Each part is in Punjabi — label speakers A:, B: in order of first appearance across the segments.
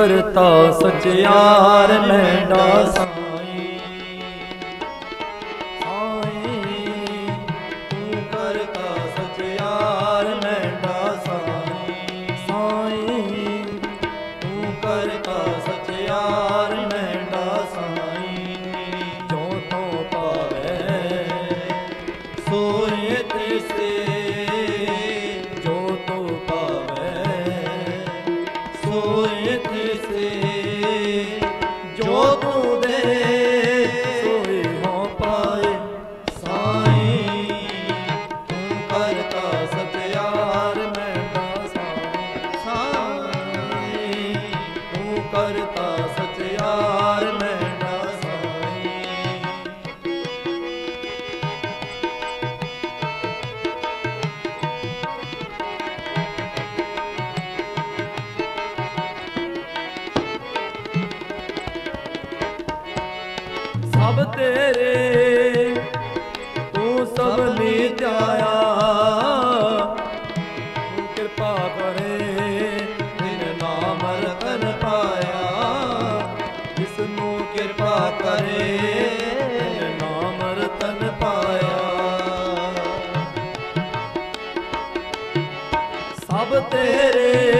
A: ਕਰਤਾ ਸਚਿਆਰ ਮੈਂ ਦਾਸਾਂ ਤੇਰੇ ਤੂੰ ਸਭ ਲਈ ਜਾਇਆ। ਕਿਰਪਾ ਕਰੇ ਜਿਨ ਨਾਮ ਰਤਨ ਪਾਇਆ। ਜਿਸ ਕਿਰਪਾ ਕਰੇ ਜਿਨ ਨਾਮ ਪਾਇਆ। ਸਭ ਤੇਰੇ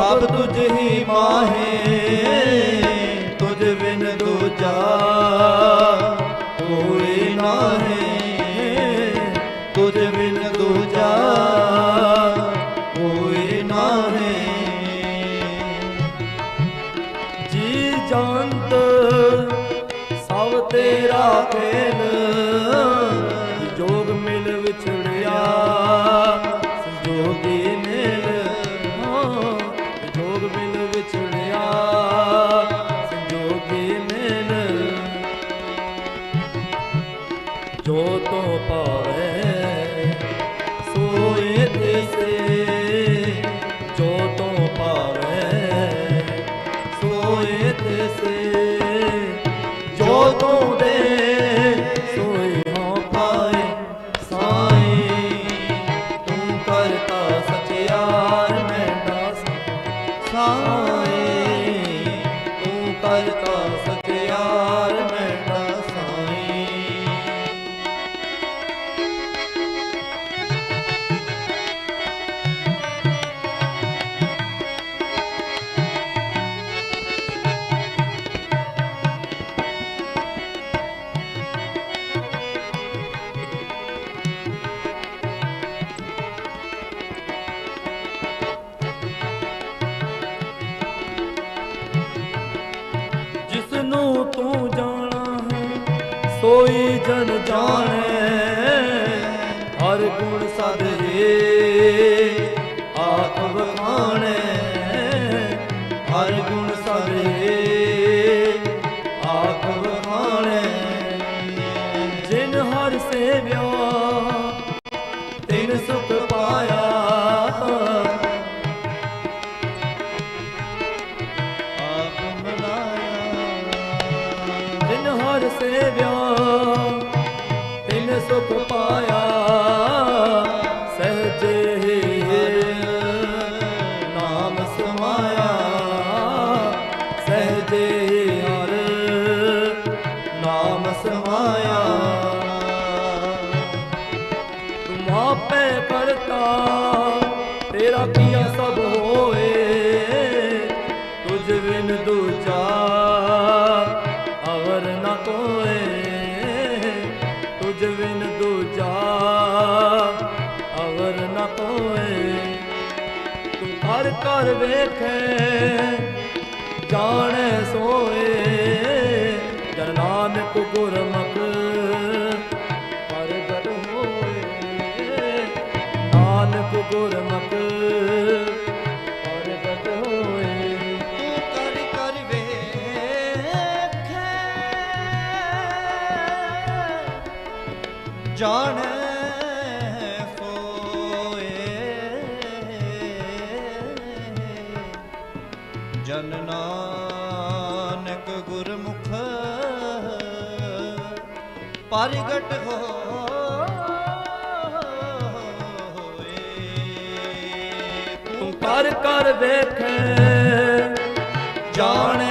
A: ਸਭ ਤੁਝ ਹੀ ਮਾਹੇ, ਤੁਝ ਬਿਨ ਦੂਜਾ ਕੋਈ ਨਾਹੀ। ਤੁਝ ਬਿਨ ਦੂਜਾ ਕੋਈ ਨਾਹੀ। ਜੀ ਜਾਣਤ ਸਭ ਤੇਰਾ ਖੇਲ ਕੋਈ ਜਨ ਜਾਣੈ, ਹਰ ਗੁਣ ਸਦ ਰੇ ਆਪ ਵਖਾਣੈ ਹਰ ਗੁਣ ਸਦ ਰੇ ਆਪ ਵਖਾਣੈ ਜਿਨ ਹਰ ਸੇਵਿਆ, ਤਿਨ ਸੁਖ ਸੁਖ ਪਾਇਆ, ਸਹਜੇ ਨਾਮ ਸਮਾਇਆ, ਸਹਜੇ ਹਰ ਨਾਮ ਸਮਾਇਆ। ਤੁਮ ਆਪੇ ਕਰਤਾ, ਤੇਰਾ ਕੀਆ ਸਭ ਹੋਏ। ਕਰ ਕਰ ਵੇਖੇ, ਜਾਣੈ ਸੋਏ, ਜਨ ਨਾਨਕ ਗੁਰਮੁਖ, ਪ੍ਰਗਟ ਹੋਏ। ਨਾਨਕ ਗੁਰਮੁਖ, ਪ੍ਰਗਟ ਹੋਏ।
B: ਤੂੰ ਕਰ ਕਰ ਵੇਖੇ, ਜਾਣੈ ਪ੍ਰਗਟ ਹੋਏ।
A: ਤੂੰ ਕਰ ਕਰ ਵੇਖੇ ਜਾਣੇ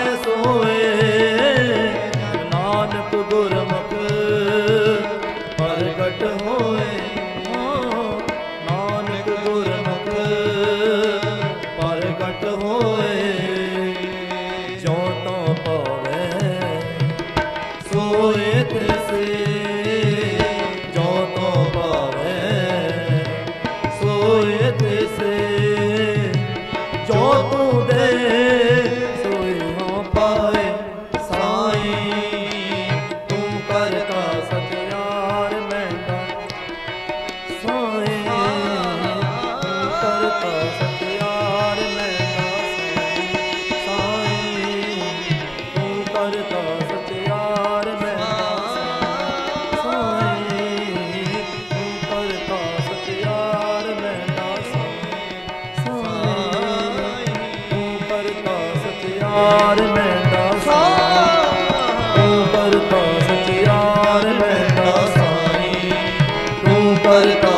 A: ਸਤਿਆਰ ਮੈਂ ਤਾਂ ਤੂੰ ਕਰਤਾ ਸਤਿਆਰ ਮੈਂ ਤਾਂ ਤੂੰ ਕਰਤਾ